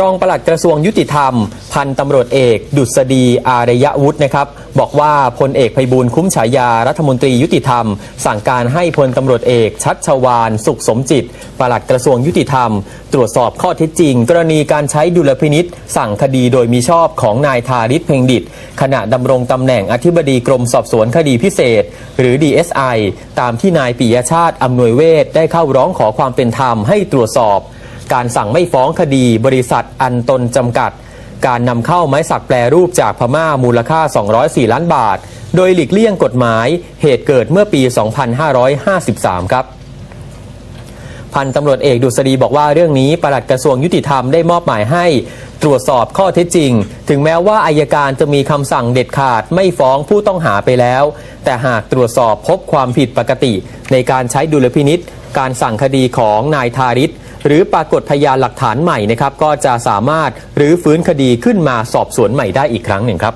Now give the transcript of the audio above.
รองปลัดกระทรวงยุติธรรม พันตำรวจเอก ดุษฎีอารยวุฒินะครับ บอกว่าพลเอกไพบูลคุ้มฉายารัฐมนตรียุติธรรม สั่งการให้พลตำรวจเอก ชัดชวานสุขสมจิต ปลัดกระทรวงยุติธรรม ตรวจสอบข้อเท็จจริง กรณีการใช้ดุลพินิษสั่งคดีโดยมีชอบของนายทาริศเพ่งดิต ขณะดำรงตำแหน่งอธิบดีกรมสอบสวนคดีพิเศษ หรือ DSI ตามที่นายปิยชาติอำนวยเวทได้เข้าร้องขอความเป็นธรรมให้ตรวจสอบ การสั่งไม่ฟ้องคดีบริษัทอันตนจำกัด การนำเข้าไม้สักแปรรูปจากพม่ามูลค่า 204 ล้านบาท โดยหลีกเลี่ยงกฎหมายเหตุเกิดเมื่อปี 2553 ครับพันตำรวจเอกดุษฎีบอกว่าเรื่องนี้ปลัดกระทรวงยุติธรรมได้มอบหมายให้ ตรวจสอบข้อเท็จจริง ถึงแม้ว่าอายการจะมีคำสั่งเด็ดขาดไม่ฟ้องผู้ต้องหาไปแล้ว แต่หากตรวจสอบพบความผิดปกติ ในการใช้ดุลพินิษการสั่งคดีของนายทาริศ หรือปรากฏพยานหลักฐานใหม่นะครับก็จะสามารถรื้อฟื้นคดีขึ้นมาสอบสวนใหม่ได้อีกครั้งหนึ่งครับ